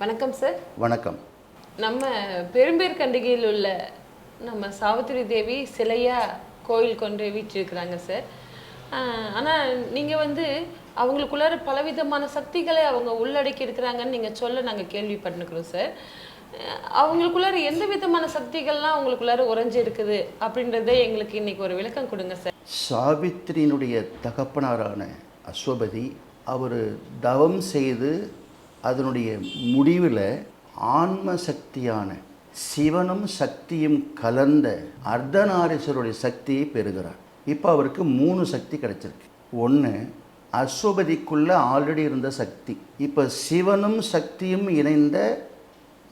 வணக்கம் சார் வணக்கம். நம்ம பெரும்பேர் கண்டிகையில் உள்ள நம்ம சாவித்திரி தேவி சிலையா கோயில் கொண்டு வீற்றிருக்கிறாங்க சார் ஆஹ் ஆனா நீங்க வந்து அவங்களுக்குள்ளார பலவிதமான சக்திகளை அவங்க உள்ளடக்கி இருக்கிறாங்கன்னு நீங்க சொல்ல நாங்க கேள்விப்பட்டிருக்கிறோம் சார் அஹ் அவங்களுக்குள்ளார எந்த விதமான சக்திகள்லாம் அவங்களுக்குள்ளார உறைஞ்சு இருக்குது அப்படின்றத எங்களுக்கு இன்னைக்கு ஒரு விளக்கம் கொடுங்க சார் சாவித்திரியினுடைய தகப்பனாரான அஸ்வபதி அவர் தவம் செய்து அதனுடைய முடிவில் ஆன்ம சக்தியான சிவனும் சக்தியும் கலந்த அர்த்தநாரீஸ்வருடைய சக்தியை பெறுகிறார். இப்போ அவருக்கு மூணு சக்தி கிடைச்சிருக்கு. ஒன்று அஸ்வபதிக்குள்ளே ஆல்ரெடி இருந்த சக்தி. இப்போ சிவனும் சக்தியும் இணைந்த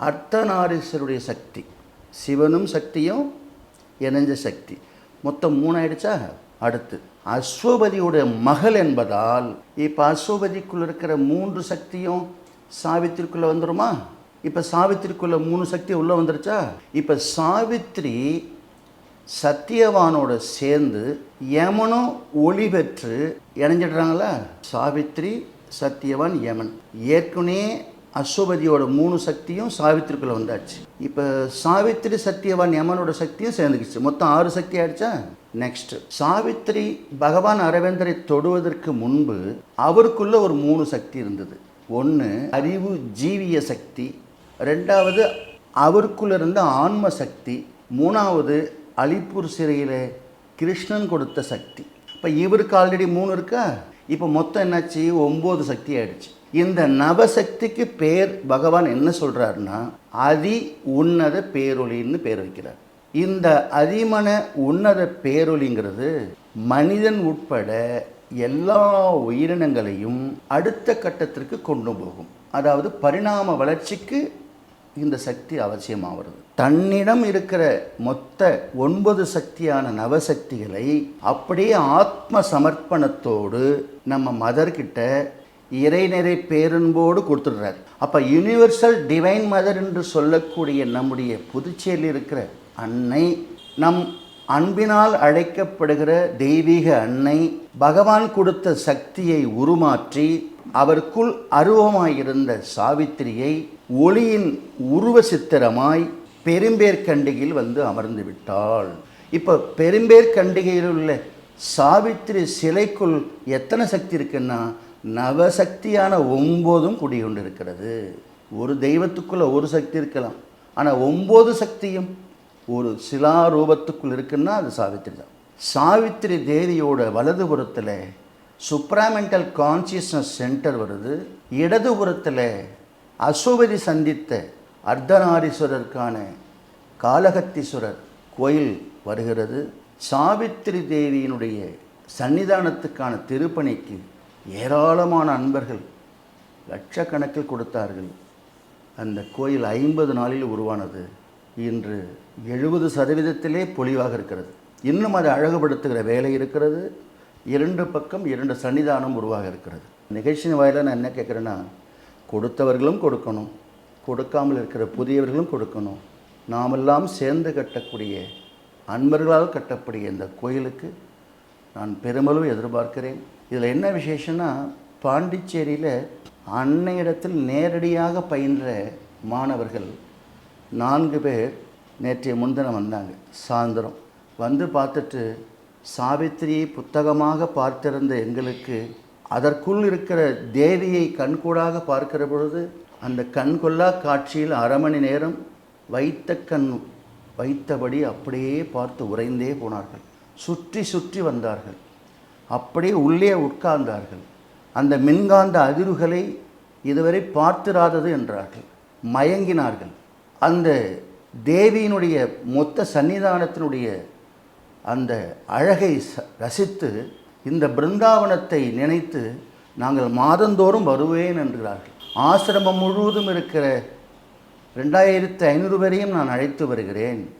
அர்த்தநாரீஸ்வருடைய சக்தி. சிவனும் சக்தியும் இணைஞ்ச சக்தி. மொத்தம் மூணு ஆயிடுச்சா? அடுத்து அஸ்வபதியோட மகள் என்பதால் இப்போ அஸ்வபதிக்குள்ள இருக்கிற மூன்று சக்தியும் சாவித்திரிக்குள்ள வந்துடுமா இப்போ சாவித்திரிக்குள்ள மூணு சக்தி உள்ளே வந்துருச்சா? இப்போ சாவித்திரி சத்தியவானோட சேர்ந்து யமனும் ஒளி பெற்று இணைஞ்சிடுறாங்களா சாவித்ரி சத்தியவான் யமன். ஏற்கனவே அஸ்வபதியோட மூணு சக்தியும் சாவித்திரிக்குள்ளே வந்தாச்சு. இப்போ சாவித்திரி சத்தியவான் யமனோட சக்தியும் சேர்ந்துக்கிச்சு. மொத்தம் ஆறு சக்தி ஆயிடுச்சா? நெக்ஸ்ட் சாவித்திரி பகவான் அரவேந்தரை தொடுவதற்கு முன்பு அவருக்குள்ள ஒரு மூணு சக்தி இருந்தது. ஒன்று அறிவு ஜீவிய சக்தி ரெண்டாவது அவருக்குள்ள இருந்த ஆன்ம சக்தி மூணாவது அலிப்பூர் சிறையில் கிருஷ்ணன் கொடுத்த சக்தி. இப்போ இவருக்கு ஆல்ரெடி மூணு இருக்கா? இப்போ மொத்தம் என்னாச்சு? ஒம்பது சக்தி ஆயிடுச்சு. இந்த நவசக்திக்கு பேர் பகவான் என்ன சொல்கிறாருன்னா அதி உன்னத பேரொளின்னு பேர் வைக்கிறார். இந்த அதிமன உன்னத பேரொளிங்கிறது மனிதன் உட்பட எல்லா உயிரினங்களையும் அடுத்த கட்டத்திற்கு கொண்டு போகும். அதாவது பரிணாம வளர்ச்சிக்கு இந்த சக்தி அவசியமாகிறது. தன்னிடம் இருக்கிற மொத்த ஒன்பது சக்தியான நவசக்திகளை அப்படியே ஆத்ம சமர்ப்பணத்தோடு நம்ம மதர்கிட்ட இறைநிறை பேரன்போடு கொடுத்துடுறாரு. அப்போ யுனிவர்சல் டிவைன் மதர் என்று சொல்லக்கூடிய நம்முடைய புதுச்சேரியில் இருக்கிற அன்னை நம் அன்பினால் அழைக்கப்படுகிற தெய்வீக அன்னை பகவான் கொடுத்த சக்தியை உருமாற்றி அவருக்குள் அருவமாயிருந்த சாவித்திரியை ஒளியின் உருவ சித்திரமாய் பெரும்பேற்கண்டிகையில் வந்து அமர்ந்து விட்டாள். இப்போ பெரும்பேற்கண்டிகையில் உள்ள சாவித்திரி சிலைக்குள் எத்தனை சக்தி இருக்குன்னா நவசக்தியான ஒம்போதும் குடிகொண்டிருக்கிறது. ஒரு தெய்வத்துக்குள்ள ஒரு சக்தி இருக்கலாம். ஆனால் ஒம்பது சக்தியும் ஒரு சிலா ரூபத்துக்குள் இருக்குன்னா அது சாவித்திரி தான். சாவித்திரி தேவியோட வலதுபுறத்தில் சுப்ராமெண்டல் கான்சியஸ்னஸ் சென்டர் வருது. இடதுபுறத்தில் அசுவதி சந்தித்த அர்த்தநாரீஸ்வரருக்கான காலகத்தீஸ்வரர் கோயில் வருகிறது. சாவித்திரி தேவியினுடைய சன்னிதானத்துக்கான திருப்பணிக்கு ஏராளமான அன்பர்கள் லட்சக்கணக்கில் கொடுத்தார்கள். அந்த கோயில் ஐம்பது நாளில் உருவானது. இன்று எழுபது சதவீதத்திலே பொலிவாக இருக்கிறது. இன்னும் அதை அழகுபடுத்துகிற வேலை இருக்கிறது. இரண்டு பக்கம் இரண்டு சன்னிதானம் உருவாக இருக்கிறது. நிகழ்ச்சியின் வாயிலாக நான் என்ன கேட்குறேன்னா கொடுத்தவர்களும் கொடுக்கணும். கொடுக்காமல் இருக்கிற புதியவர்களும் கொடுக்கணும். நாமெல்லாம் சேர்ந்து கட்டக்கூடிய அன்பர்களால் கட்டக்கூடிய இந்த கோயிலுக்கு நான் பெருமளவு எதிர்பார்க்கிறேன். இதில் என்ன விசேஷம்னா பாண்டிச்சேரியில் அன்னையிடத்தில் நேரடியாக பயின்ற மாணவர்கள் நான்கு பேர் நேற்றைய முன்தினம் வந்தாங்க சாயந்தரம். வந்து பார்த்துட்டு சாவித்திரியை புத்தகமாக பார்த்திருந்த எங்களுக்கு அதற்குள் இருக்கிற தேவியை கண்கூடாக பார்க்கிற பொழுது அந்த கண்கொள்ளா காட்சியில் அரை மணி நேரம் வைத்த கண் வைத்தபடி அப்படியே பார்த்து உறைந்தே போனார்கள். சுற்றி சுற்றி வந்தார்கள். அப்படியே உள்ளே உட்கார்ந்தார்கள். அந்த மின்காந்த அதிர்வுகளை இதுவரை பார்த்திராதது என்றார்கள். மயங்கினார்கள். அந்த தேவியினுடைய மொத்த சன்னிதானத்தினுடைய அந்த அழகை ச- ரசித்து இந்த பிருந்தாவனத்தை நினைத்து நாங்கள் மாதந்தோறும் வருவேன் என்கிறார்கள். ஆசிரமம் முழுவதும் இருக்கிற ரெண்டாயிரத்து ஐநூறு பேரையும் நான் அழைத்து வருகிறேன்.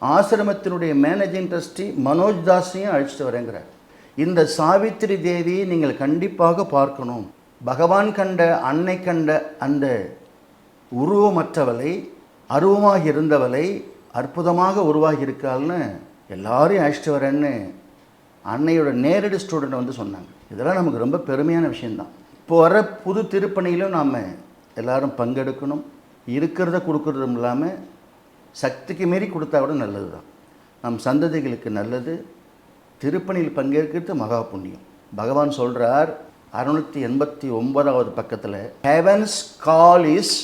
ஆசிரமத்தினுடைய மேனேஜிங் ட்ரஸ்டி மனோஜ் தாஸையும் அழைச்சிட்டு வரேங்கிறார் இந்த சாவித்திரி தேவியை நீங்கள் கண்டிப்பாக பார்க்கணும். பகவான் கண்ட அன்னை கண்ட அந்த உருவமற்றவளை அருவமாக இருந்தவளை அற்புதமாக உருவாகி இருக்காள்னு எல்லாரையும் அழைச்சிட்டு வரேன்னு அன்னையோட நேரடி ஸ்டூடெண்ட் வந்து சொன்னாங்க. இதெல்லாம் நமக்கு ரொம்ப பெருமையான விஷயம்தான். இப்போ வர புது திருப்பணியிலும் நாம் எல்லாரும் பங்கெடுக்கணும். இருக்கிறத கொடுக்கறதும் இல்லாமல் சக்திக்கு மீறி கொடுத்தா கூட நல்லது தான் நம் சந்ததிகளுக்கு நல்லது. திருப்பணியில் பங்கேற்கிறது மகா புண்ணியம். பகவான் சொல்கிறார் அறுநூற்றி எண்பத்தி ஒன்பதாவது பக்கத்தில் heavens call is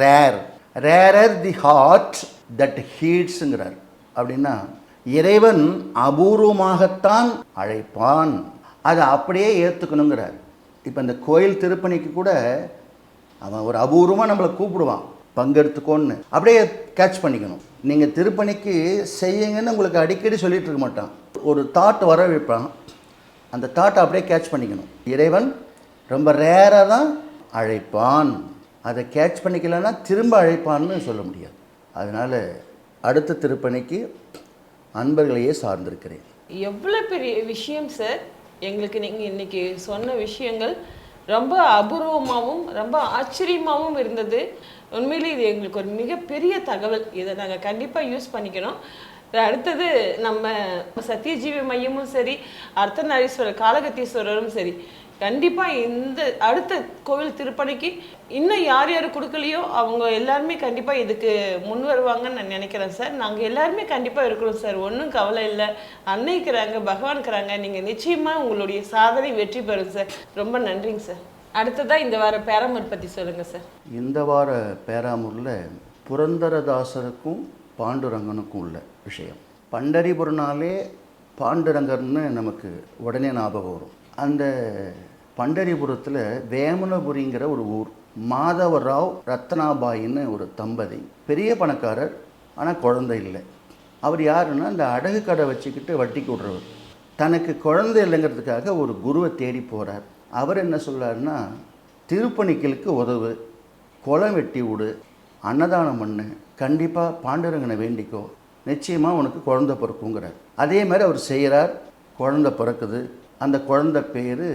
rare rarer the heart that ஹீட்ஸுங்கிறார் அப்படின்னா இறைவன் அபூர்வமாகத்தான் அழைப்பான். அதை அப்படியே ஏற்றுக்கணுங்கிறார் இப்போ இந்த கோயில் திருப்பணிக்கு கூட அவன் ஒரு அபூர்வமாக நம்மளை கூப்பிடுவான். பங்கெடுத்துக்கோன்னு. அப்படியே கேட்ச் பண்ணிக்கணும். நீங்கள் திருப்பணிக்கு செய்யுங்கன்னு உங்களுக்கு அடிக்கடி சொல்லிகிட்டு இருக்க மாட்டான். ஒரு தாட் வர வைப்பான். அந்த தாட்டை அப்படியே கேட்ச் பண்ணிக்கணும். இறைவன் ரொம்ப ரேராக தான் அழைப்பான். அதை கேட்ச் பண்ணிக்கலன்னா திரும்ப அழைப்பான்னு சொல்ல முடியாது. அதனால் அடுத்த திருப்பணிக்கு அன்பர்களையே சார்ந்திருக்கிறேன். எவ்வளோ பெரிய விஷயம் சார் எங்களுக்கு நீங்கள் இன்றைக்கி சொன்ன விஷயங்கள் ரொம்ப அபூர்வமாகவும் ரொம்ப ஆச்சரியமாகவும் இருந்தது. உண்மையிலே இது எங்களுக்கு ஒரு மிகப்பெரிய தகவல். இதை நாங்கள் கண்டிப்பாக யூஸ் பண்ணிக்கணும். அடுத்தது நம்ம சத்தியஜீவி மையமும் சரி அர்த்தநாரீஸ்வரர் காலகத்தீஸ்வரரும் சரி கண்டிப்பாக இந்த அடுத்த கோவில் திருப்பணிக்கு இன்னும் யார் யார் கொடுக்கலையோ அவங்க எல்லாருமே கண்டிப்பாக இதுக்கு முன் வருவாங்கன்னு நான் நினைக்கிறேன் சார். நாங்கள் எல்லாருமே கண்டிப்பாக இருக்கிறோம் சார். ஒன்றும் கவலை இல்லை. அன்னைக்கிறாங்க பகவான்கிறாங்க நீங்கள் நிச்சயமாக உங்களுடைய சாதனை வெற்றி பெறும் சார். ரொம்ப நன்றிங்க சார். அடுத்ததாக இந்த வார பேராமூர் பற்றி சொல்லுங்கள் சார். இந்த வார பேராமூரில் புரந்தரதாசருக்கும் பாண்டுரங்கனுக்கும் உள்ள விஷயம். பண்டரிபுரனாலே பாண்டுரங்கர்னு நமக்கு உடனே ஞாபகம் வரும். அந்த பண்டரிபுரத்தில் வேமனபுரிங்கிற ஒரு ஊர். மாதவராவ் ரத்னாபாயின்னு ஒரு தம்பதி. பெரிய பணக்காரர் ஆனால் குழந்தை இல்லை. அவர் யாருன்னா அந்த அடகு கடை வச்சுக்கிட்டு வட்டிக்கு விடுறவர் தனக்கு குழந்தை இல்லைங்கிறதுக்காக ஒரு குருவை தேடி போகிறார் அவர் என்ன சொல்கிறாருன்னா திருப்பணிகளுக்கு உதவு குளம் வெட்டி விடு அன்னதானம் பண்ணு கண்டிப்பாக பாண்டுரங்கனை வேண்டிக்கோ நிச்சயமாக உனக்கு குழந்தை பிறக்குங்கிறார் அதே மாதிரி அவர் செய்கிறார் குழந்தை பிறக்குது. அந்த குழந்தை பேர்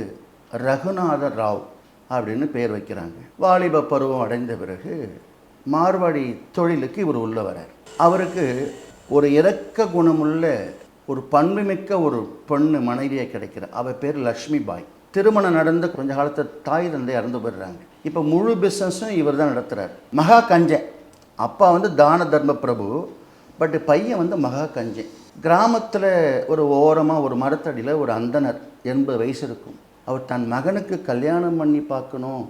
ரகுநாத ராவ் அப்படின்னு பேர் வைக்கிறாங்க. வாலிப பருவம் அடைந்த பிறகு மார்வாடி தொழிலுக்கு இவர் உள்ள வரார். அவருக்கு ஒரு இறக்க குணமுள்ள ஒரு பண்புமிக்க ஒரு பெண்ணு மனைவியை கிடைக்கிறார் அவர் பேர் லக்ஷ்மி பாய் திருமணம் நடந்த கொஞ்ச காலத்தில் தாய் தந்தை இறந்து போயிடுறாங்க. இப்போ முழு பிஸ்னஸும் இவர் தான் நடத்துகிறார் மகா கஞ்சன் அப்பா வந்து தான தர்ம பிரபு பட் பையன் வந்து மகா கஞ்சன் கிராமத்தில் ஒரு ஓரமாக ஒரு மரத்தடியில் ஒரு அந்தனர் எண்பது வயசு இருக்கும். அவர் தன் மகனுக்கு கல்யாணம் பண்ணி பார்க்கணும்.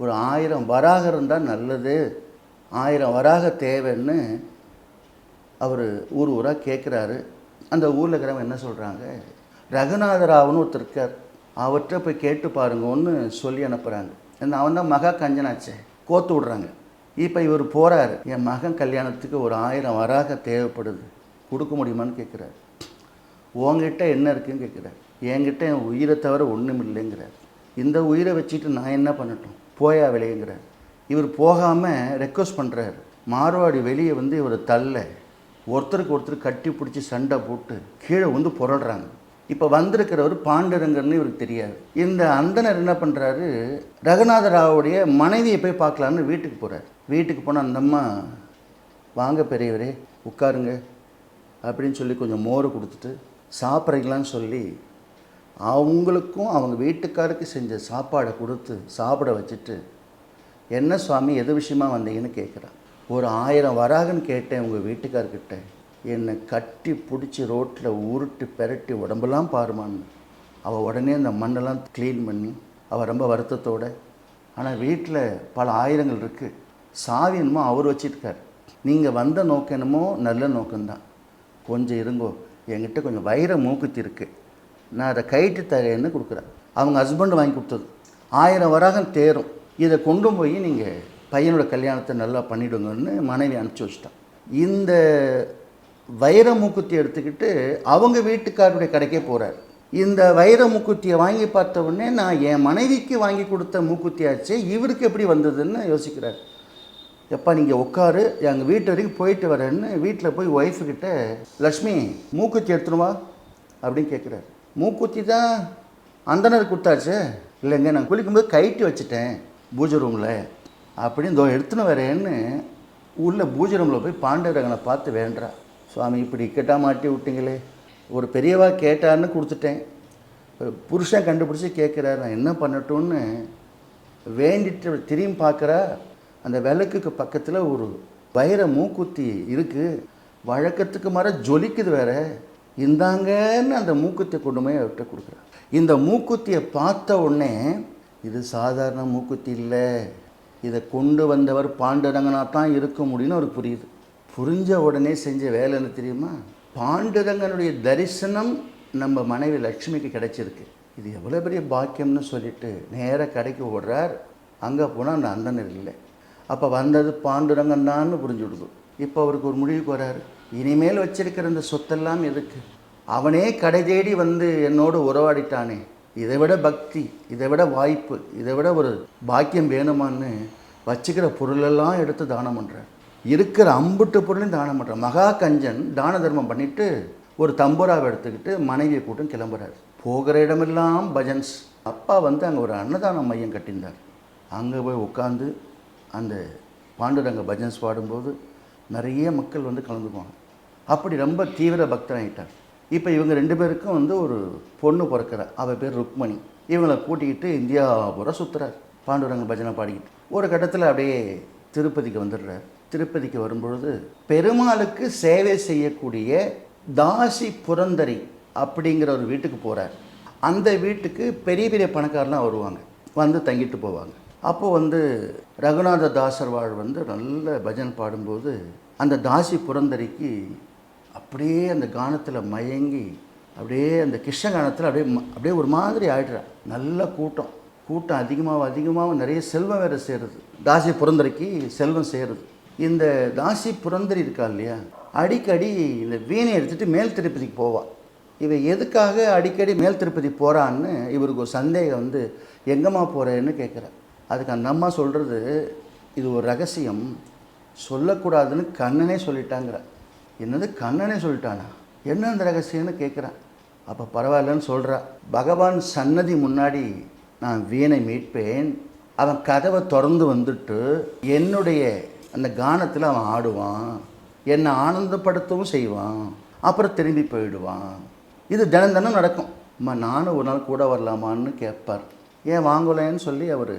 ஒரு ஆயிரம் வராக இருந்தால் நல்லது. ஆயிரம் வராக தேவைன்னு அவர் ஊர் ஊராக கேட்குறாரு அந்த ஊரில் இருக்கிறவங்க என்ன சொல்கிறாங்க ரகுநாதராவ்னு ஒருத்தர் இருக்கார். அவர்கிட்ட போய் கேட்டு பாருங்கன்னு சொல்லி அனுப்புகிறாங்க ஏன்னா அவன் தான் மகா கஞ்சனாச்சே. கோத்து விட்றாங்க. இப்போ இவர் போகிறாரு என் மகன் கல்யாணத்துக்கு ஒரு ஆயிரம் வராக தேவைப்படுது. கொடுக்க முடியுமான்னு கேட்குறாரு உங்ககிட்ட என்ன இருக்குன்னு கேட்குறாரு என்கிட்ட என் உயிரை தவிர ஒன்றும் இல்லைங்கிறார். இந்த உயிரை வச்சுட்டு நான் என்ன பண்ணட்டும்? போயா வெளியேங்கிறார் இவர் போகாமல் ரெக்வஸ்ட் பண்ணுறாரு மார்வாடி வெளியே வந்து இவர் தள்ள. ஒருத்தருக்கு ஒருத்தர் கட்டி பிடிச்சி சண்டை போட்டு கீழே வந்து புரடுறாங்க இப்போ வந்திருக்கிறவர் பாண்டரங்கர்னு இவருக்கு தெரியாது. இந்த அந்தனர் என்ன பண்ணுறாரு ரகுநாத ராவுடைய மனைவியை போய் பார்க்கலான்னு வீட்டுக்கு போகிறார் வீட்டுக்கு போனால் அந்த அம்மா வாங்க பெரியவரே உட்காருங்க. அப்படின்னு சொல்லி கொஞ்சம் மோர் கொடுத்துட்டு சாப்பிட்றீங்களான்னு சொல்லி அவங்களுக்கும் அவங்க வீட்டுக்காருக்கு செஞ்ச சாப்பாடை கொடுத்து சாப்பிட வச்சுட்டு என்ன சுவாமி எது விஷயமா வந்தீங்கன்னு கேட்குறான். ஒரு ஆயிரம் வராகன்னு கேட்டேன் உங்கள் வீட்டுக்கார்கிட்ட. என்னை கட்டி பிடிச்சி ரோட்டில் உருட்டி பெரட்டி உடம்பெல்லாம் பாருமான்னு. அவள் உடனே அந்த மண்ணெல்லாம் க்ளீன் பண்ணி அவள் ரொம்ப வருத்தத்தோடு ஆனால் வீட்டில் பல ஆயிரங்கள் இருக்குது சாவி என்னமோ அவர் வச்சிருக்கார். நீங்கள் வந்த நோக்கம் என்னமோ நல்ல நோக்கம்தான். கொஞ்சம் இருங்கோ. என்கிட்ட கொஞ்சம் வைர மூக்குத்தி இருக்குது நான் அதை கைட்டு தரேன்னு கொடுக்குறேன். அவங்க ஹஸ்பண்ட் வாங்கி கொடுத்தது. ஆயிரம் வராகம் தேரும். இதை கொண்டு போய் நீங்கள் பையனோட கல்யாணத்தை நல்லா பண்ணிவிடுங்கன்னு மனைவி அனுப்பிச்சி வச்சிட்டான். இந்த வைர மூக்குத்தி எடுத்துக்கிட்டு அவங்க வீட்டுக்காரருடைய கடைக்கே போகிறார் இந்த வைர மூக்குத்தியை வாங்கி பார்த்த உடனே நான் என் மனைவிக்கு வாங்கி கொடுத்த மூக்குத்தியாச்சே இவருக்கு எப்படி வந்ததுன்னு யோசிக்கிறார். எப்பா நீங்கள் உட்காரு எங்கள் வீட்டு வரைக்கும் போயிட்டு வரேன்னு வீட்டில் போய் ஒய்ஃபுக்கிட்ட லக்ஷ்மி மூக்குத்தி எடுத்துருவா அப்படின்னு கேட்குறாரு மூக்குத்தி தான் அந்தனர் கொடுத்தாச்சு. இல்லைங்க நான் குளிக்கும்போது கைட்டு வச்சுட்டேன் பூஜை ரூமில் அப்படின்னு இதோ எடுத்துன்னு வரேன்னு உள்ள பூஜை ரூமில் போய் பாண்டரங்கனை பார்த்து வேண்டா சுவாமி இப்படி இக்கட்டாக மாட்டி விட்டீங்களே. ஒரு பெரியவா கேட்டார்னு கொடுத்துட்டேன். புருஷன் கண்டுபிடிச்சி கேட்குறாரு நான் என்ன பண்ணட்டும்னு வேண்டிட்டு திரும்பி பார்க்குறா. அந்த விளக்குக்கு பக்கத்தில் ஒரு வைர மூக்குத்தி இருக்குது வழக்கத்துக்கு மர ஜொலிக்குது வேறு. இந்தாங்கன்னு அந்த மூக்குத்தியை கொண்டு போய் அவர்கிட்ட கொடுக்குறாரு. இந்த மூக்குத்தியை பார்த்த உடனே இது சாதாரண மூக்குத்தி இல்லை. இதை கொண்டு வந்தவர் பாண்டுரங்கனா தான் இருக்க முடியும்னு அவருக்கு புரியுது. புரிஞ்ச உடனே செஞ்ச வேலை என்ன தெரியுமா? பாண்டுரங்கனுடைய தரிசனம் நம்ம மனைவி லக்ஷ்மிக்கு கிடைச்சிருக்கு. இது எவ்வளோ பெரிய பாக்கியம்னு சொல்லிட்டு நேராக கடைக்கு ஓடுறார். அங்கே போனால் அந்த அந்தனர் இல்லை. அப்போ வந்தது பாண்டுரங்கன் தான்னு புரிஞ்சு விடுது இப்போ அவருக்கு ஒரு முடிவுக்கு வராரு. இனிமேல் வச்சிருக்கிற இந்த சொத்தெல்லாம் எதுக்கு? அவனே கடை தேடி வந்து என்னோடு உறவாடிட்டானே. இதை விட பக்தி இதை விட வாய்ப்பு இதை விட ஒரு பாக்கியம் வேணுமான்னு வச்சுக்கிற பொருளெல்லாம் எடுத்து தானம் பண்ணுறார் இருக்கிற அம்புட்டு பொருளையும் தானம் பண்ணுறார் மகா கஞ்சன் தான தர்மம் பண்ணிவிட்டு ஒரு தம்புராவை எடுத்துக்கிட்டு மனைவியை கூட்டம் கிளம்புறாரு. போகிற இடமெல்லாம் பஜன்ஸ். அப்பா வந்து அங்கே ஒரு அன்னதான மையம் கட்டியிருந்தார். அங்கே போய் உட்காந்து அந்த பாண்டுரங்க பஜன்ஸ் பாடும்போது நிறைய மக்கள் வந்து கலந்துக்குவாங்க அப்படி ரொம்ப தீவிர பக்தனாயிட்டார் இப்போ இவங்க ரெண்டு பேருக்கும் வந்து ஒரு பொண்ணு பிறக்கிற. அவள் பேர் ருக்மணி. இவங்களை கூட்டிக்கிட்டு இந்தியா பூரா சுற்றுறார் பாண்டுரங்க பஜனை பாடிக்கிட்டு. ஒரு கட்டத்தில் அப்படியே திருப்பதிக்கு வந்துடுறார். திருப்பதிக்கு வரும்பொழுது பெருமாளுக்கு சேவை செய்யக்கூடிய தாசி புரந்தரி அப்படிங்கிற ஒரு வீட்டுக்கு போகிறார் அந்த வீட்டுக்கு பெரிய பெரிய பணக்காரலாம் வருவாங்க. வந்து தங்கிட்டு போவாங்க. அப்போது வந்து ரகுநாத தாசர் வாழ் வந்து நல்ல பஜன் பாடும்போது அந்த தாசி புரந்தரிக்கு அப்படியே அந்த கானத்தில் மயங்கி அப்படியே அந்த கிருஷ்ண கானத்தில் அப்படியே அப்படியே ஒரு மாதிரி ஆயிடுறா. நல்ல கூட்டம். கூட்டம் அதிகமாக அதிகமாக நிறைய செல்வம் வேறு சேருது. தாசி புரந்தரிக்கு செல்வம் சேருது. இந்த தாசி புரந்தரி இருக்கா இல்லையா? அடிக்கடி இந்த வீணை எடுத்துகிட்டு மேல் திருப்பதிக்கு போவாள் இவ எதுக்காக அடிக்கடி மேல் திருப்பதி போகிறான்னு இவருக்கு ஒரு சந்தேகம் வந்து எங்கம்மா போகிறேன்னு கேட்குறேன் அதுக்கு அந்த அம்மா சொல்கிறது இது ஒரு ரகசியம். சொல்லக்கூடாதுன்னு கண்ணனே சொல்லிட்டாங்கிற என்னது கண்ணனே சொல்லிட்டானா? என்ன அந்த ரகசியம்னு கேட்குறேன் அப்போ பரவாயில்லன்னு சொல்கிறா பகவான் சன்னதி முன்னாடி நான் வீணை மீட்பேன். அவன் கதவை திறந்து வந்துட்டு என்னுடைய அந்த கானத்தில் அவன் ஆடுவான். என்னை ஆனந்தப்படுத்தவும் செய்வான். அப்புறம் திரும்பி போயிடுவான். இது தினம் தினம் நடக்கும். அம்மா நானும் ஒரு நாள் கூட வரலாமான்னு கேட்பார். ஏன் வாங்கலைன்னு சொல்லி அவர்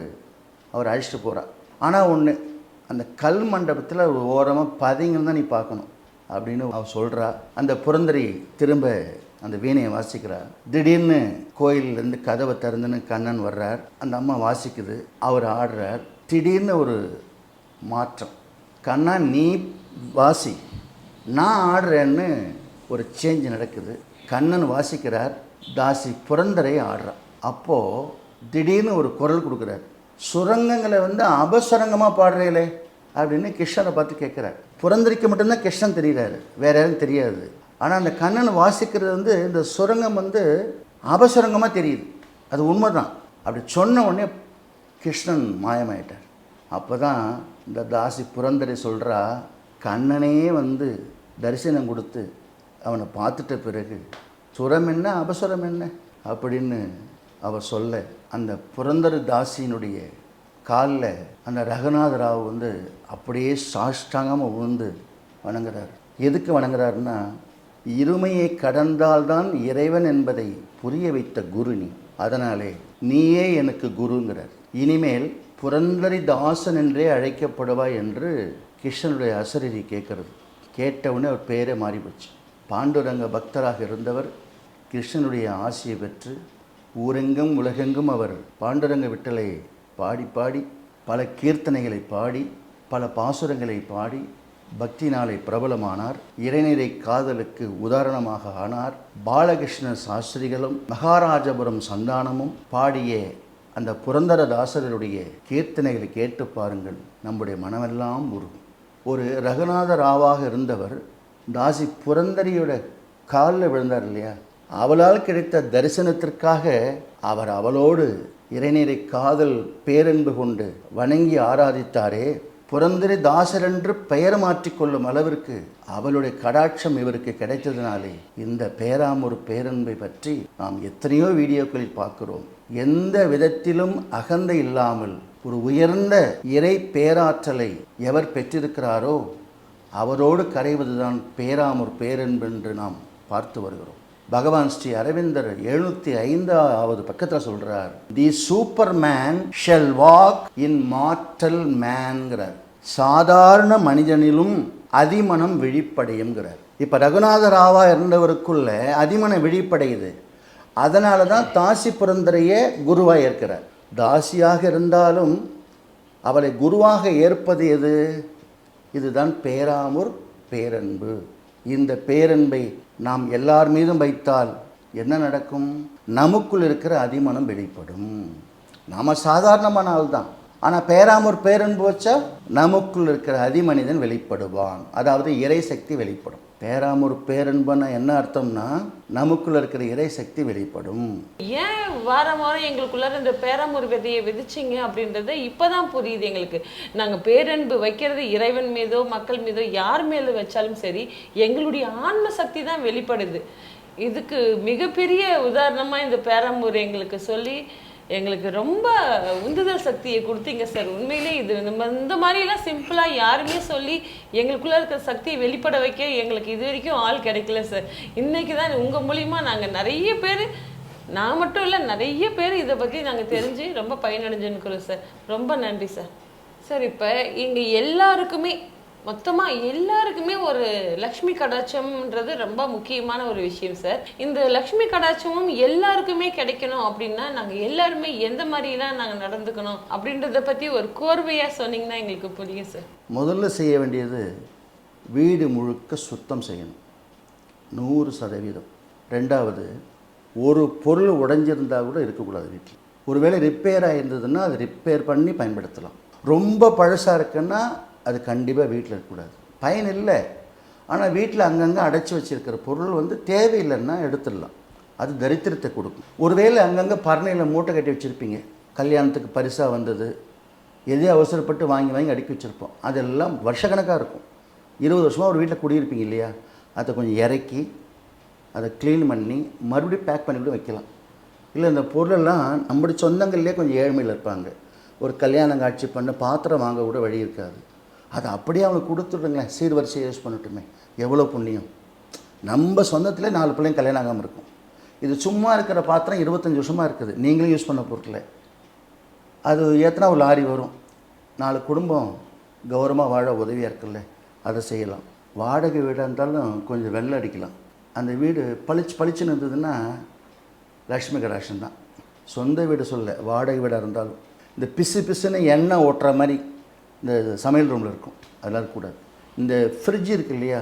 அவர் அழைச்சிட்டு போகிறார் ஆனால் ஒன்று அந்த கல் மண்டபத்தில் ஓரமாக பதைங்கன்னு தான் நீ பார்க்கணும் அப்படின்னு அவள் சொல்கிறா அந்த புரந்தரி திரும்ப அந்த வீணையை வாசிக்கிறா. திடீர்னு கோயிலேருந்து கதவை திறந்துன்னு கண்ணன் வர்றார். அந்த அம்மா வாசிக்குது. அவர் ஆடுறார். திடீர்னு ஒரு மாற்றம். கண்ணா நீ வாசி. நான் ஆடுறேன்னு ஒரு சேஞ்ச் நடக்குது. கண்ணன் வாசிக்கிறார். தாசி புரந்தரை ஆடுறான் அப்போது திடீர்னு ஒரு குரல் கொடுக்குறார். சுரங்கங்களை வந்து அபசுரங்கமாக பாடுறீங்களே அப்படின்னு கிருஷ்ணரை பார்த்து கேட்குறாரு. புரந்தரிக்கு மட்டும்தான் கிருஷ்ணன் தெரிகிறாரு. வேற யாரும் தெரியாது. ஆனால் அந்த கண்ணன் வாசிக்கிறது வந்து இந்த சுரங்கம் வந்து அபசுரங்கமாக தெரியுது. அது உண்மைதான். அப்படி சொன்ன உடனே கிருஷ்ணன் மாயமாயிட்டார். அப்போ தான் இந்த தாசி புரந்தரை சொல்கிறா கண்ணனே வந்து தரிசனம் கொடுத்து அவனை பார்த்துட்ட பிறகு சுரம் என்ன அபசுரம் என்ன? அப்படின்னு அவர் சொல்ல அந்த புரந்தர தாசியினுடைய காலில் அந்த ரகுநாத ராவ் வந்து அப்படியே சாஷ்டாங்கமாக விழுந்து வணங்குறார். எதுக்கு வணங்குறாருன்னா இருமையை கடந்தால்தான் இறைவன் என்பதை புரிய வைத்த குரு நீ அதனாலே நீயே எனக்கு குருங்கிறார். இனிமேல் புரந்தரி தாசன் என்றே அழைக்கப்படுவாய் என்று கிருஷ்ணனுடைய அசரீரி கேட்கறது. கேட்டவுடனே அவர் பேரே மாறிப்போச்சு. பாண்டுரங்க பக்தராக இருந்தவர் கிருஷ்ணனுடைய ஆசியை பெற்று ஊரெங்கும் உலகெங்கும் அவர் பாண்டுரங்க விட்டலை பாடி பாடி பல கீர்த்தனைகளை பாடி பல பாசுரங்களை பாடி பக்தினாலே பிரபலமானார். இறைநிறை காதலுக்கு உதாரணமாக ஆனார். பாலகிருஷ்ண சாஸ்திரிகளும் மகாராஜபுரம் சந்தானமும் பாடிய அந்த புரந்தரதாசருடைய கீர்த்தனைகளை கேட்டு பாருங்கள். நம்முடைய மனமெல்லாம் உருகும். ஒரு ரகுநாத ராவாக இருந்தவர் தாசி புரந்தரியோட காலில் விழுந்தார் இல்லையா? அவளால் கிடைத்த தரிசனத்திற்காக அவர் அவளோடு இறைநீரை காதல் பேரன்பு கொண்டு வணங்கி ஆராதித்தாரே. புரந்தரி தாசரென்று பெயர் மாற்றிக்கொள்ளும் அளவிற்கு அவளுடைய கடாட்சம் இவருக்கு கிடைத்ததினாலே இந்த பேராமொரு பேரன்பை பற்றி நாம் எத்தனையோ வீடியோக்களில் பார்க்கிறோம். எந்த விதத்திலும் அகந்தை இல்லாமல் ஒரு உயர்ந்த இறை பேராற்றலை எவர் பெற்றிருக்கிறாரோ அவரோடு கரைவதுதான் பேராமூர் பேரன்பு என்று நாம் பார்த்து வருகிறோம். பகவான் ஸ்ரீ அரவிந்தர் எழுநூத்தி ஐந்தாவது பக்கத்தில் சொல்றார் the super man shall walk in mortal மேன்கிறார் சாதாரண மனிதனிலும் அதிமனம் விழிப்படையுங்கிறார் இப்போ ரகுநாதராவா இருந்தவருக்குள்ள அதிமனம் விழிப்படையுது. அதனால தான் தாசி புரந்தரையே குருவாக ஏற்கிறார். தாசியாக இருந்தாலும் அவளை குருவாக ஏற்பது எது? இதுதான் பேராமூர் பேரன்பு. இந்த பேரன்பை நாம் எல்லார் மீதும் வைத்தால் என்ன நடக்கும்? நமக்குள் இருக்கிற அதிமனம் வெளிப்படும். நாம் சாதாரணமான ஆள் தான் ஆனால் பேராமூர் பேரன்பு வச்சா நமக்குள் இருக்கிற அதிமனிதன் வெளிப்படுவான். அதாவது இறை சக்தி வெளிப்படும். பேராமூர் பேரன்புன்னா என்ன அர்த்தம்னா நமக்குள்ள இருக்கிற இறை சக்தி வெளிப்படும். ஏன் வாரம் வாரம் எங்களுக்குள்ளார இந்த பேராமூர் விதையை விதிச்சிங்க அப்படின்றது இப்பதான் புரியுது எங்களுக்கு. நாங்க பேரன்பு வைக்கிறது இறைவன் மீதோ மக்கள் மீதோ யார் மேல வச்சாலும் சரி எங்களுடைய ஆன்ம சக்தி தான் வெளிப்படுது. இதுக்கு மிகப்பெரிய உதாரணமா இந்த பேராமூர் எங்களுக்கு சொல்லி எங்களுக்கு ரொம்ப உந்துதல் சக்தியை கொடுத்தீங்க சார் உண்மையிலே இது நம்ம இந்த மாதிரிலாம் சிம்பிளாக யாருமே சொல்லி எங்களுக்குள்ள இருக்கிற சக்தியை வெளிப்பட வைக்க எங்களுக்கு இது வரைக்கும் ஆள் கிடைக்கல சார். இன்னைக்கு தான் உங்கள் மூலியமாக நாங்கள் நிறைய பேர் நான் மட்டும் இல்லை நிறைய பேர் இதை பற்றி நாங்கள் தெரிஞ்சு ரொம்ப பயனடைஞ்சுன்னுக்குறோம் சார். ரொம்ப நன்றி சார். சார் இப்போ இங்கே எல்லாருக்குமே மொத்தமாக எல்லாருக்குமே ஒரு லக்ஷ்மி கடாட்சம்ன்றது ரொம்ப முக்கியமான ஒரு விஷயம் சார் இந்த லக்ஷ்மி கடாட்சமும் எல்லாருக்குமே கிடைக்கணும் அப்படின்னா நாங்கள் எல்லாருமே எந்த மாதிரிலாம் நாங்கள் நடந்துக்கணும் அப்படின்றத பற்றி ஒரு கோர்வையாக சொன்னீங்கன்னா எங்களுக்கு புரியும் சார் முதல்ல செய்ய வேண்டியது வீடு முழுக்க சுத்தம் செய்யணும். நூறு சதவீதம். ரெண்டாவது ஒரு பொருள் உடைஞ்சிருந்தா கூட இருக்கக்கூடாது வீட்டில். ஒருவேளை ரிப்பேர் ஆயிருந்ததுன்னா அது ரிப்பேர் பண்ணி பயன்படுத்தலாம். ரொம்ப பழசாக இருக்குன்னா அது கண்டிப்பாக வீட்டில் இருக்கக்கூடாது. பயன் இல்லை. ஆனால் வீட்டில் அங்கங்கே அடைச்சி வச்சிருக்கிற பொருள் வந்து தேவையில்லைன்னா எடுத்துடலாம். அது தரித்திரத்தை கொடுக்கும். ஒருவேளை அங்கங்கே பரணையில் மூட்டை கட்டி வச்சுருப்பீங்க. கல்யாணத்துக்கு பரிசாக வந்தது. எதையோ அவசரப்பட்டு வாங்கி வாங்கி அடுக்கி வச்சுருப்போம். அதெல்லாம் வருஷக்கணக்காக இருக்கும். இருபது வருஷமாக ஒரு வீட்டில் குடியிருப்பீங்க இல்லையா? அதை கொஞ்சம் இறக்கி அதை க்ளீன் பண்ணி மறுபடியும் பேக் பண்ணி கூட வைக்கலாம். இல்லை இந்த பொருளெல்லாம் நம்முடைய சொந்தங்கள்லேயே கொஞ்சம் ஏழ்மையில் இருப்பாங்க. ஒரு கல்யாணம் காட்சி பண்ண பாத்திரம் வாங்க கூட வழி இருக்காது. அதை அப்படியே அவங்களுக்கு கொடுத்துடுங்களேன் சீர்வரிசை யூஸ் பண்ணட்டுமே. எவ்வளோ புண்ணியம்? நம்ம சொந்தத்தில் நாலு பிள்ளைங்க கல்யாணம் ஆகாமல் இருக்கும். இது சும்மா இருக்கிற பாத்திரம் இருபத்தஞ்சி வருஷமாக இருக்குது. நீங்களும் யூஸ் பண்ண பொருட்களை. அது ஏற்றினா ஒரு லாரி வரும். நாலு குடும்பம் கௌரவமாக வாழ உதவியாக இருக்குல்ல. அதை செய்யலாம். வாடகை வீடாக இருந்தாலும் கொஞ்சம் வெள்ளை அடிக்கலாம். அந்த வீடு பளிச்சு பளிச்சுன்னு இருந்ததுன்னா லக்ஷ்மி கடாஷன் தான். சொந்த வீடு சொல்ல வாடகை வீடாக இருந்தாலும். இந்த பிசு பிசுன்னு எண்ணெய் ஓட்டுற மாதிரி இந்த சமையல் ரூமில் இருக்கும். அதெல்லாம் இருக்கக்கூடாது. இந்த ஃப்ரிட்ஜ் இருக்கு இல்லையா?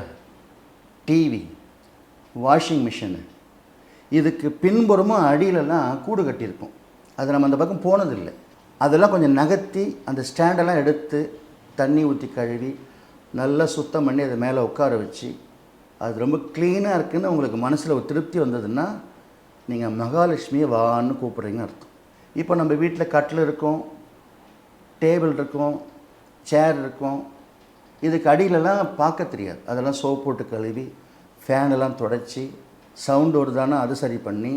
டிவி வாஷிங் மிஷினு இதுக்கு பின்புறமும் அடியிலலாம் கூடு கட்டியிருக்கும். அது நம்ம அந்த பக்கம் போனதில்லை. அதெல்லாம் கொஞ்சம் நகர்த்தி அந்த ஸ்டாண்டெல்லாம் எடுத்து தண்ணி ஊற்றி கழுவி நல்லா சுத்தம் பண்ணி அதை மேலே உட்கார வச்சு அது ரொம்ப க்ளீனாக இருக்குன்னு உங்களுக்கு மனசில் ஒரு திருப்தி வந்ததுன்னா நீங்கள் மகாலட்சுமியை வான்னு கூப்பிட்றீங்கன்னு அர்த்தம். இப்போ நம்ம வீட்டில் கட்டில் இருக்கும் டேபிள் இருக்கும் சேர் இருக்கும். இதுக்கு அடியிலலாம் பார்க்க தெரியாது. அதெல்லாம் சோப் போட்டு கழுவி ஃபேனெல்லாம் தொடச்சி சவுண்டு வருதானா அது சரி பண்ணி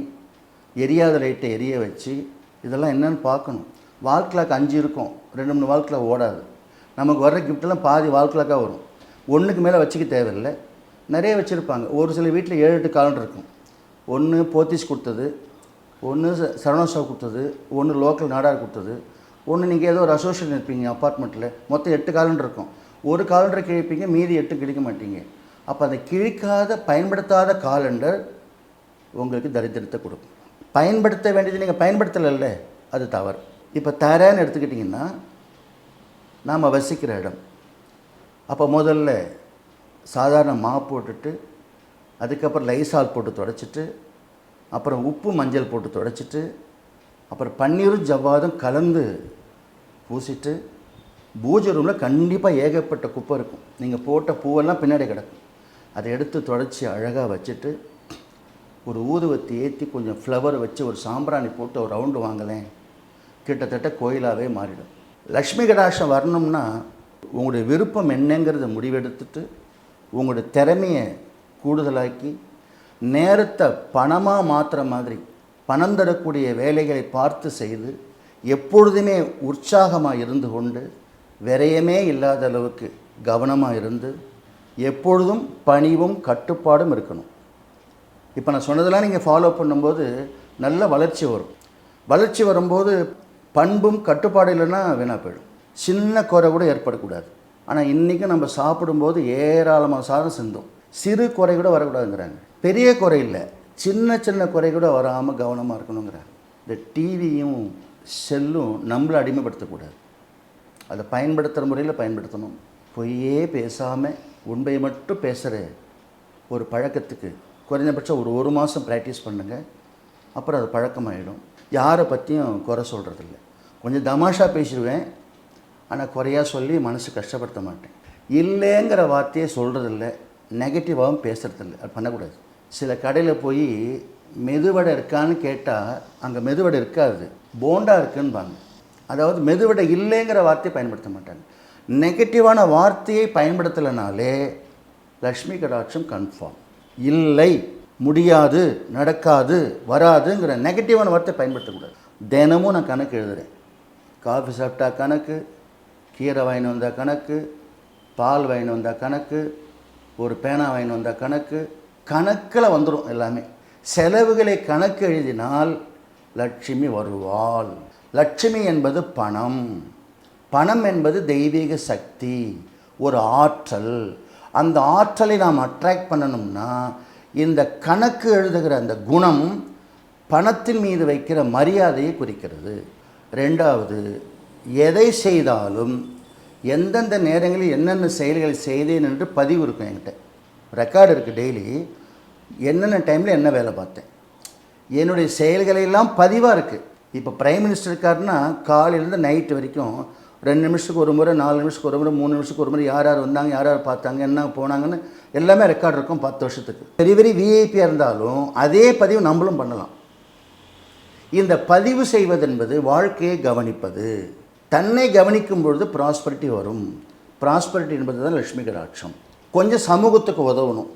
எரியாத லைட்டை எரிய வச்சு இதெல்லாம் என்னன்னு பார்க்கணும். வால் கிளாக் அஞ்சு இருக்கும். ரெண்டு மூணு வால் கிளாக் ஓடாது. நமக்கு வர்ற கிஃப்ட்லாம் பாதி வால் கிளாக்காக வரும். ஒன்றுக்கு மேலே வச்சுக்க தேவையில்லை. நிறைய வச்சுருப்பாங்க. ஒரு சில வீட்டில் ஏழு எட்டு காலண்டர் இருக்கும். ஒன்று போத்தீஸ் கொடுத்தது ஒன்று சரவணா கொடுத்தது ஒன்று லோக்கல் நாடார் கொடுத்தது ஒன்று நீங்கள் ஏதோ ஒரு அசோசியேஷன் இருப்பீங்க அப்பார்ட்மெண்ட்டில் மொத்தம் எட்டு காலண்டர் இருக்கும். ஒரு காலண்டர் கிழிப்பீங்க மீதி எட்டு கிழிக்க மாட்டீங்க. அப்போ அந்த கிழிக்காத பயன்படுத்தாத காலண்டர் உங்களுக்கு தரித்திரத்தை கொடுக்கும். பயன்படுத்த வேண்டியது நீங்கள் பயன்படுத்தலைல்ல அது தவறு. இப்போ தரேன்னு எடுத்துக்கிட்டிங்கன்னா நாம் வசிக்கிற இடம். அப்போ முதல்ல சாதாரண மா போட்டுட்டு அதுக்கப்புறம் லைசால் போட்டு தொடச்சிட்டு அப்புறம் உப்பு மஞ்சள் போட்டு தொடச்சிட்டு அப்புறம் பன்னீரும் ஜவ்வாதும் கலந்து பூசிட்டு பூஜை ரூமில் கண்டிப்பாக ஏகப்பட்ட குப்பை இருக்கும். நீங்கள் போட்ட பூவெல்லாம் பின்னாடி கிடக்கும். அதை எடுத்து தொடச்சி அழகாக வச்சுட்டு ஒரு ஊதுவத்தி ஏற்றி கொஞ்சம் ஃப்ளவர் வச்சு ஒரு சாம்பிராணி போட்டு ஒரு ரவுண்டு வாங்கலேன். கிட்டத்தட்ட கோயிலாகவே மாறிடும். லக்ஷ்மி கடாஷம் வரணும்னா உங்களுடைய விருப்பம் என்னங்கிறத முடிவெடுத்துட்டு உங்களுடைய திறமையை கூடுதலாக்கி நேரத்தை பணமாக மாற்றுற மாதிரி பணம் தரக்கூடிய வேலைகளை பார்த்து செய்து எப்பொழுதுமே உற்சாகமாக இருந்து கொண்டு விரயமே இல்லாத அளவுக்கு கவனமாக இருந்து எப்பொழுதும் பணிவும் கட்டுப்பாடும் இருக்கணும். இப்போ நான் சொன்னதெல்லாம் நீங்கள் ஃபாலோ பண்ணும்போது நல்ல வளர்ச்சி வரும். வளர்ச்சி வரும்போது பண்பும் கட்டுப்பாடு இல்லைன்னா வீணாக போயிடும். சின்ன குறை கூட ஏற்படக்கூடாது. ஆனால் இன்றைக்கும் நம்ம சாப்பிடும்போது ஏராளமாக சாதம் சிந்தோம். சிறு குறை கூட வரக்கூடாதுங்கிறாங்க. பெரிய குறை இல்லை. சின்ன சின்ன குறை கூட வராமல் கவனமாக இருக்கணுங்கிற. இந்த டிவியும் செல்லும் நம்மளை அடிமைப்படுத்தக்கூடாது. அதை பயன்படுத்துகிற முறையில் பயன்படுத்தணும். பொய்யே பேசாமல் உண்மையை மட்டும் பேசுகிற ஒரு பழக்கத்துக்கு குறைஞ்சபட்சம் ஒரு ஒரு மாதம் ப்ராக்டிஸ் பண்ணுங்கள் அப்புறம் அது பழக்கமாயிடும். யாரை பற்றியும் குறை சொல்கிறதில்ல கொஞ்சம் தமாஷாக பேசிடுவேன் ஆனால் குறையாக சொல்லி மனசு கஷ்டப்படுத்த மாட்டேன். இல்லைங்கிற வார்த்தையை சொல்கிறதில்ல நெகட்டிவாகவும் பேசுகிறதில்ல அது பண்ணக்கூடாது. சில கடையில் போய் மெதுவடை இருக்கான்னு கேட்டால் அங்கே மெதுவடை இருக்காது. போண்டா இருக்குன்பாங்க. அதாவது மெதுவடை இல்லைங்கிற வார்த்தையை பயன்படுத்த மாட்டாங்க. நெகட்டிவான வார்த்தையை பயன்படுத்தலைனாலே லக்ஷ்மி கடாட்சம் கன்ஃபார்ம். இல்லை முடியாது நடக்காது வராதுங்கிற நெகட்டிவான வார்த்தை பயன்படுத்தக்கூடாது. தினமும் நான் கணக்கு எழுதுகிறேன் காஃபி சாப்பிட்டா கணக்கு கீரை வாங்கின்னு வந்தால் கணக்கு பால் வாங்கின்னு வந்தால் கணக்கு ஒரு பேனா வாங்கின்னு வந்தால் கணக்கு கணக்கில் வந்துடும் எல்லாமே. செலவுகளை கணக்கு எழுதினால் லட்சுமி வருவாள். லட்சுமி என்பது பணம். பணம் என்பது தெய்வீக சக்தி ஒரு ஆற்றல். அந்த ஆற்றலை நாம் அட்ராக்ட் பண்ணணும்னா இந்த கணக்கு எழுதுகிற அந்த குணம் பணத்தின் மீது வைக்கிற மரியாதையை குறிக்கிறது. ரெண்டாவது எதை செய்தாலும் எந்தெந்த நேரங்களில் என்னென்ன செயல்களை செய்தேன் என்று பதிவு இருக்கும் என்கிட்ட. ரெக்கார்டு இருக்குது டெய்லி என்னென்ன டைமில் என்ன வேலை பார்த்தேன்? என்னுடைய செயல்களையெல்லாம் பதிவாக இருக்குது இப்போ பிரைம் மினிஸ்டர் இருக்காருன்னா காலையிலேருந்து நைட்டு வரைக்கும் ரெண்டு நிமிஷத்துக்கு ஒரு முறை நாலு நிமிஷத்துக்கு ஒரு முறை மூணு நிமிஷத்துக்கு ஒரு முறை யார் யார் வந்தாங்க யார் யார் பார்த்தாங்க என்ன போனாங்கன்னு எல்லாமே ரெக்கார்டு இருக்கும் பத்து வருஷத்துக்கு. பெரிய பெரிய விஐபியாக இருந்தாலும் அதே பதிவு நம்மளும் பண்ணலாம். இந்த பதிவு செய்வதென்பது வாழ்க்கையை கவனிப்பது. தன்னை கவனிக்கும் பொழுது ப்ராஸ்பரிட்டி வரும். ப்ராஸ்பரிட்டி என்பது தான் லட்சுமி கடாட்சம் கொஞ்சம் சமூகத்துக்கு உதவணும்.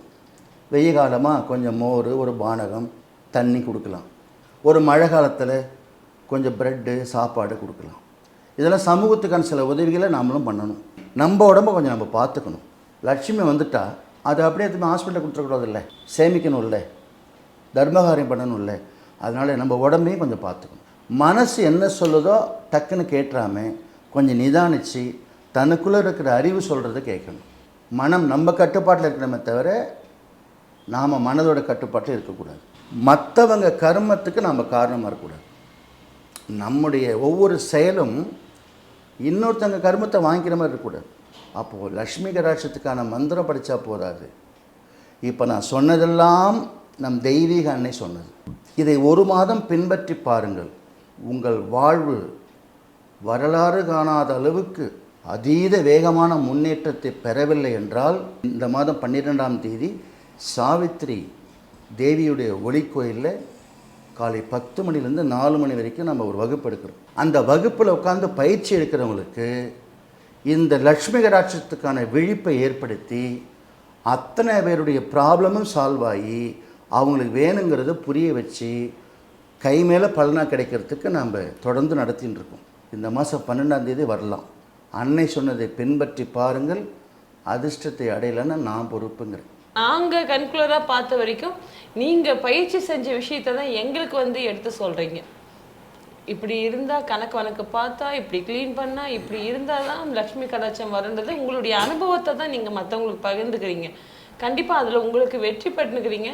வெய்ய காலமாக கொஞ்சம் மோர் ஒரு பானகம் தண்ணி கொடுக்கலாம். ஒரு மழை காலத்தில் கொஞ்சம் ப்ரெட்டு சாப்பாடு கொடுக்கலாம். இதெல்லாம் சமூகத்துக்கான சில உதவிகளை நாமளும் பண்ணணும். நம்ம உடம்ப கொஞ்சம் நம்ம பார்த்துக்கணும் லட்சுமி வந்துட்டா அது அப்படியே திரும்ப ஹாஸ்பிட்டலில் கொடுத்துடக்கூடாதுல்ல. சேமிக்கணும் இல்லை தர்மகாரியம் பண்ணணும் இல்லை அதனால் நம்ம உடம்பையும் கொஞ்சம் பார்த்துக்கணும் மனசு என்ன சொல்லுதோ டக்குன்னு கேட்டுறாமல் கொஞ்சம் நிதானித்து தனக்குள்ளே இருக்கிற அறிவு சொல்கிறத கேட்கணும். மனம் நம்ம கட்டுப்பாட்டில் இருக்கணுமே தவிர நாம் மனதோட கட்டுப்பாட்டில் இருக்கக்கூடாது. மற்றவங்க கர்மத்துக்கு நாம் காரணமாக இருக்கக்கூடாது. நம்முடைய ஒவ்வொரு செயலும் இன்னொருத்தங்க கர்மத்தை வாங்கிக்கிற மாதிரி இருக்கக்கூடாது. அப்போது லக்ஷ்மி கடாட்சத்துக்கான மந்திரம் படித்தா போதாது. இப்போ நான் சொன்னதெல்லாம் நம் தெய்வீக அன்னை சொன்னது. இதை ஒரு மாதம் பின்பற்றி பாருங்கள். உங்கள் வாழ்வு வரலாறு காணாத அளவுக்கு அதீத வேகமான முன்னேற்றத்தை பெறவில்லை என்றால் இந்த மாதம் பன்னிரெண்டாம் தேதி சாவித்ரி தேவியுடைய ஒளிக்கோயிலில் காலை பத்து மணிலேருந்து நாலு மணி வரைக்கும் நம்ம ஒரு வகுப்பு எடுக்கிறோம். அந்த வகுப்பில் உட்காந்து பயிற்சி எடுக்கிறவங்களுக்கு இந்த லக்ஷ்மி கடாட்சத்துக்கான விழிப்பை ஏற்படுத்தி அத்தனை பேருடைய ப்ராப்ளமும் சால்வ் ஆகி அவங்களுக்கு வேணுங்கிறத புரிய வச்சு கை மேலே பலனாக கிடைக்கிறதுக்கு நம்ம தொடர்ந்து நடத்தின்னு இருக்கோம். இந்த மாதம் பன்னெண்டாம் தேதி வரலாம். அன்னை சொன்னதை பின்பற்றி பாருங்கள் அதிர்ஷ்டத்தை அடையலைன்னா நான் பொறுப்புங்கிறேன். நாங்க கன்குலரா பார்த்த வரைக்கும் நீங்க பயிற்சி செஞ்ச விஷயத்தை தான் எங்களுக்கு வந்து எடுத்து சொல்றீங்க. இப்படி இருந்தா கணக்கு வணக்கு பார்த்தா இப்படி க்ளீன் பண்ணா இப்படி இருந்தாதான் லக்ஷ்மி கடாச்சம் வருன்றது உங்களுடைய அனுபவத்தை தான் நீங்க மத்தவங்களுக்கு பகிர்ந்துக்கிறீங்க. கண்டிப்பா அதுல உங்களுக்கு வெற்றி பெற்றுக்கிறீங்க.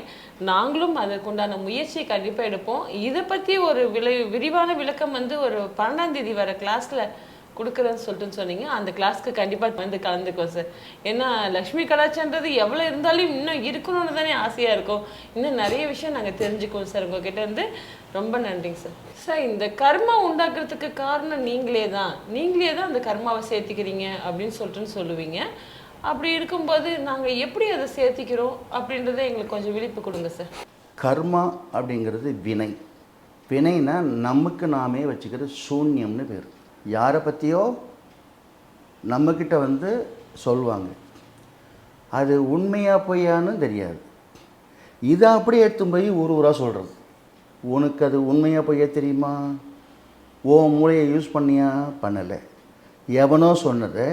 நாங்களும் அதற்குண்டான முயற்சியை கண்டிப்பாக எடுப்போம். இதை பத்தி ஒரு விளை விரிவான விளக்கம் வந்து ஒரு பன்னெண்டாம் தேதி வர கிளாஸ்ல கொடுக்குறேன்னு சொல்லிட்டு சொன்னீங்க. அந்த கிளாஸ்க்கு கண்டிப்பாக வந்து கலந்துக்கோ சார் ஏன்னா லக்ஷ்மி கலாச்சாரன்றது எவ்வளோ இருந்தாலும் இன்னும் இருக்கணும்னு தானே ஆசையாக இருக்கும். இன்னும் நிறைய விஷயம் நாங்கள் தெரிஞ்சுக்குவோம் சார் உங்ககிட்ட இருந்து ரொம்ப நன்றிங்க சார் சார் இந்த கர்மா உண்டாக்குறதுக்கு காரணம் நீங்களே தான். நீங்களே தான் அந்த கர்மாவை சேர்த்திக்கிறீங்க அப்படின்னு சொல்லிட்டுன்னு சொல்லுவீங்க. அப்படி இருக்கும்போது நாங்கள் எப்படி அதை சேர்த்திக்கிறோம் அப்படின்றத எங்களுக்கு கொஞ்சம் விழிப்பு கொடுங்க சார் கர்மா அப்படிங்கிறது வினை. வினைனா நமக்கு நாமே வச்சுக்கிற சூன்யம்னு பேர். யாரை பற்றியோ நம்மக்கிட்ட வந்து சொல்லுவாங்க அது உண்மையாக பொய்யான்னு தெரியாது. இதை அப்படியே எடுத்து போய் ஊர் ஊராக சொல்கிறது உனக்கு அது உண்மையாக பொய்யா தெரியுமா? ஓ மூளையை யூஸ் பண்ணியா? பண்ணலை. எவனோ சொன்னதை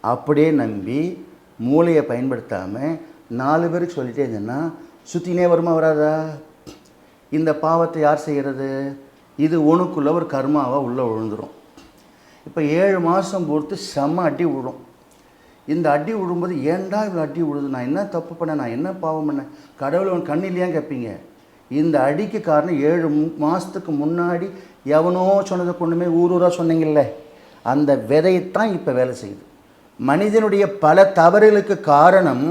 அப்படியே நம்பி மூளையை பயன்படுத்தாமல் நாலு பேருக்கு சொல்லிட்டே இருந்தேன்னா சுற்றினே வருமா வராதா? இந்த பாவத்தை யார் செய்கிறது இது உனக்குள்ள ஒரு கர்மாவாக உள்ளே விழுந்துரும். இப்போ ஏழு மாதம் பொறுத்து செம்ம அடி விழும். இந்த அடி விழும்போது ஏன்டா இவ்வளோ அடி விழுது? நான் என்ன தப்பு பண்ணேன்? நான் என்ன பாவம் பண்ணேன்? கடவுள் உன் கண்ணிலையா கேட்பீங்க இந்த அடிக்கு காரணம் ஏழு மாதத்துக்கு முன்னாடி எவனோ சொன்னதை கொண்டுமே ஊர் ஊராக சொன்னீங்கல்ல அந்த விதையைத்தான் இப்போ வேலை செய்யுது. மனிதனுடைய பல தவறுகளுக்கு காரணம்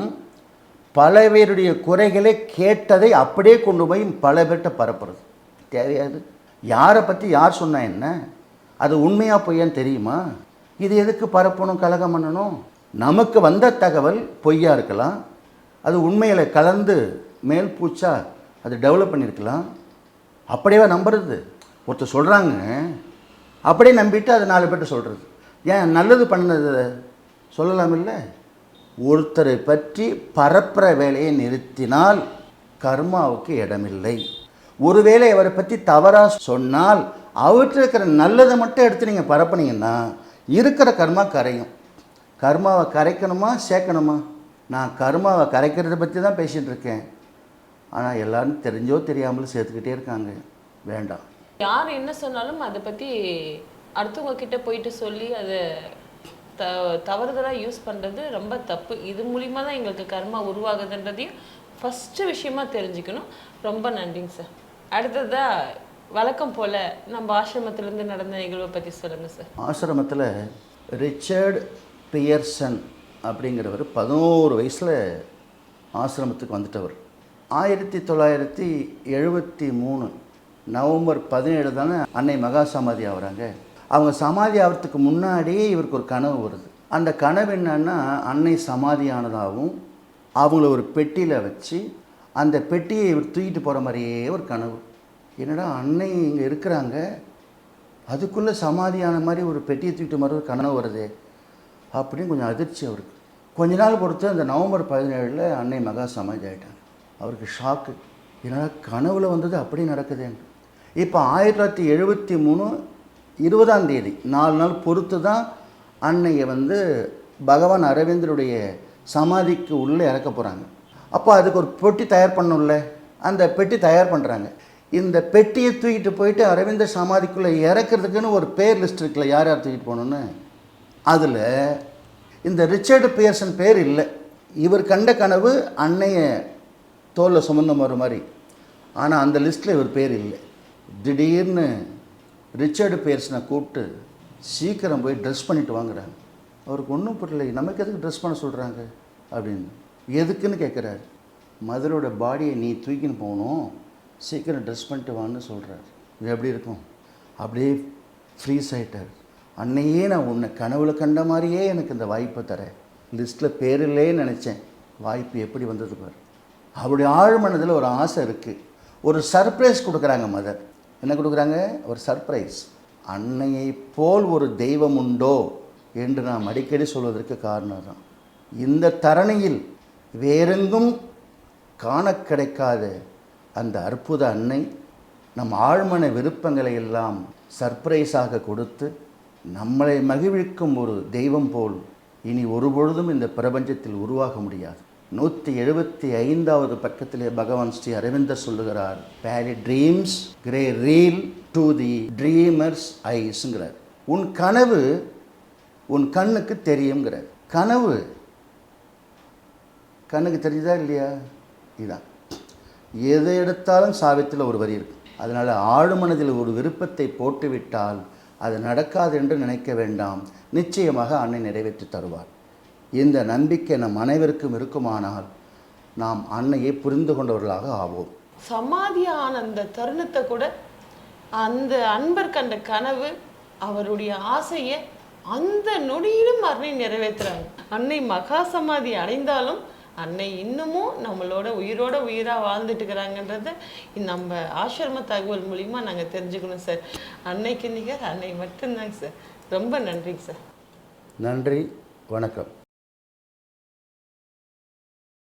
பல பேருடைய குறைகளை கேட்டதை அப்படியே கொண்டு போய் பல பேர்கிட்ட பரப்புறது. தேவையாது யாரை பற்றி யார் சொன்னால் என்ன? அது உண்மையாக பொய்யான்னு தெரியுமா? இது எதுக்கு பரப்பணும் கலகம் பண்ணணும்? நமக்கு வந்த தகவல் பொய்யா இருக்கலாம். அது உண்மையில் கலந்து மேல் பூச்சா அது டெவலப் பண்ணியிருக்கலாம் அப்படியே நம்புறது? ஒருத்தர் சொல்கிறாங்க அப்படியே நம்பிட்டு அது நாலு பேர்கிட்ட சொல்கிறது ஏன் நல்லது பண்ணது சொல்லலாம் இல்லை ஒருத்தரை பற்றி பரப்புற வேலையை நிறுத்தினால் கர்மாவுக்கு இடமில்லை. ஒருவேளை அவரை பற்றி தவறாக சொன்னால் அவர்கிட்ட இருக்கிற நல்லதை மட்டும் எடுத்து நீங்கள் பரப்புனீங்கன்னா இருக்கிற கர்மா கரையும். கர்மாவை கரைக்கணுமா சேர்க்கணுமா? நான் கர்மாவை கரைக்கிறத பற்றி தான் பேசிகிட்டு இருக்கேன். ஆனால் எல்லாரும் தெரிஞ்சோ தெரியாமலும் சேர்த்துக்கிட்டே இருக்காங்க. வேண்டாம். யார் என்ன சொன்னாலும் அதை பற்றி அடுத்தவங்க கிட்ட போயிட்டு சொல்லி அதை த தவறுதலாக யூஸ் பண்ணுறது ரொம்ப தப்பு. இது மூலிமா தான் எங்களுக்கு கர்மா உருவாகுதுன்றதையும் ஃபஸ்ட்டு விஷயமா தெரிஞ்சுக்கணும். ரொம்ப நன்றிங்க சார் அடுத்ததாக வழக்கம் போல் நம்ம ஆசிரமத்திலேருந்து நடந்த நிகழ்வை பற்றி சொல்லுங்கள் சார் ஆசிரமத்தில் ரிச்சர்ட் பியர்சன் அப்படிங்கிறவர் பதினோரு வயசில் ஆசிரமத்துக்கு வந்துட்டவர். ஆயிரத்தி தொள்ளாயிரத்தி எழுபத்தி மூணு நவம்பர் பதினேழு தானே அன்னை மகா சமாதி ஆகுறாங்க அவங்க சமாதி ஆகிறதுக்கு முன்னாடியே இவருக்கு ஒரு கனவு வருது. அந்த கனவு என்னன்னா அன்னை சமாதியானதாகவும் அவங்கள ஒரு பெட்டியில் வச்சு அந்த பெட்டியை இவர் தூக்கிட்டு போகிற மாதிரியே ஒரு கனவு. என்னடா அன்னை இங்கே இருக்கிறாங்க? அதுக்குள்ளே சமாதியான மாதிரி ஒரு பெட்டியை தூக்கிட்டு மாதிரி ஒரு கனவு வருது. அப்படின்னு கொஞ்சம் அதிர்ச்சி அவருக்கு. கொஞ்ச நாள் பொறுத்து அந்த நவம்பர் பதினேழில் அன்னை மகா சமாதி ஆகிட்டாங்க அவருக்கு ஷாக்கு என்னடா கனவில் வந்தது அப்படி நடக்குதுன்னு இப்போ ஆயிரத்தி தொள்ளாயிரத்தி எழுபத்தி மூணு இருபதாம் தேதி நாலு நாள் பொறுத்து தான் அன்னையை வந்து பகவான் அரவிந்தருடைய சமாதிக்கு உள்ளே இறக்க போகிறாங்க அப்போ அதுக்கு ஒரு பெட்டி தயார் பண்ணும்ல அந்த பெட்டி தயார் பண்ணுறாங்க இந்த பெட்டியை தூக்கிட்டு போயிட்டு அரவிந்த சமாதிக்குள்ளே இறக்குறதுக்குன்னு ஒரு பேர் லிஸ்ட் இருக்குல்ல யார் யார் தூக்கிட்டு போகணுன்னு அதில் இந்த ரிச்சர்டு பியர்சன் பேர் இல்லை. இவர் கண்ட கனவு அன்னைய தோலில் சுமந்த மாதிரி மாதிரி. ஆனால் அந்த லிஸ்ட்டில் இவர் பேர் இல்லை. திடீர்னு ரிச்சர்டு பியர்சனை கூப்பிட்டு சீக்கிரம் போய் ட்ரெஸ் பண்ணிட்டு வாங்குறாங்க. அவருக்கு ஒன்றும் புரியல நமக்கு எதுக்கு ட்ரெஸ் பண்ண சொல்கிறாங்க அப்படின்னு. எதுக்குன்னு கேட்குறாரு மதரோட பாடியை நீ தூக்கின்னு போகணும். சீக்கிரம் ட்ரெஸ் பண்ணிட்டு வான்னு சொல்கிறார் இது எப்படி இருக்கும்? அப்படியே ஃப்ரீஸ் ஆகிட்டார் அன்னையே நான் உன்னை கனவுல கண்ட மாதிரியே எனக்கு இந்த வாய்ப்பை தரேன். லிஸ்ட்டில் பேரில்லே நினச்சேன். வாய்ப்பு எப்படி வந்தது பாரு. அவருடைய ஆழ்மனதில் ஒரு ஆசை இருக்குது ஒரு சர்ப்ரைஸ் கொடுக்குறாங்க மதர் என்ன கொடுக்குறாங்க? ஒரு சர்ப்ரைஸ் அன்னையை போல் ஒரு தெய்வம் உண்டோ என்று நாம் அடிக்கடி சொல்வதற்கு காரணம் தான் இந்த தரணியில் வேறெங்கும் காண கிடைக்காத அந்த அற்புத அன்னை நம் ஆழ்மன விருப்பங்களை எல்லாம் சர்ப்ரைஸாக கொடுத்து நம்மளை மகிழ்விக்கும் ஒரு தெய்வம் போல் இனி ஒருபொழுதும் இந்த பிரபஞ்சத்தில் உருவாக முடியாது. நூற்றி எழுபத்தி ஐந்தாவது பக்கத்திலே பகவான் ஸ்ரீ அரவிந்தர் சொல்லுகிறார் fairy dreams grow real to the dreamer's ஐஸ்ங்கிறார் உன் கனவு உன் கண்ணுக்கு தெரியுங்கிறார் கனவு கண்ணுக்கு தெரியுதா இல்லையா? இதுதான் எதை எடுத்தாலும் சாவித்தில் ஒரு வரி இருக்கு. அதனால் ஆழ்மனதில் ஒரு விருப்பத்தை போட்டுவிட்டால் அது நடக்காது என்று நினைக்க வேண்டாம். நிச்சயமாக அன்னை நிறைவேற்றி தருவார். இந்த நம்பிக்கை நம் அனைவருக்கும் இருக்குமானால் நாம் அன்னையை புரிந்து கொண்டவர்களாக ஆவோம். சமாதியான அந்த தருணத்தை கூட அந்த அன்பர் கண்ட கனவு அவருடைய ஆசையை அந்த நொடியிலும் அன்னை நிறைவேற்றுறாங்க அன்னை மகா சமாதி அடைந்தாலும் அன்னை இன்னமும் நம்மளோட உயிரோட உயிராக வாழ்ந்துட்டு இருக்கிறாங்கன்றத நம்ம ஆசிரம தகவல் மூலிமா நாங்கள் தெரிஞ்சுக்கணும் சார் அன்னைக்கு நிகர் அன்னை மட்டும்தாங்க சார் ரொம்ப நன்றிங்க சார் நன்றி வணக்கம்.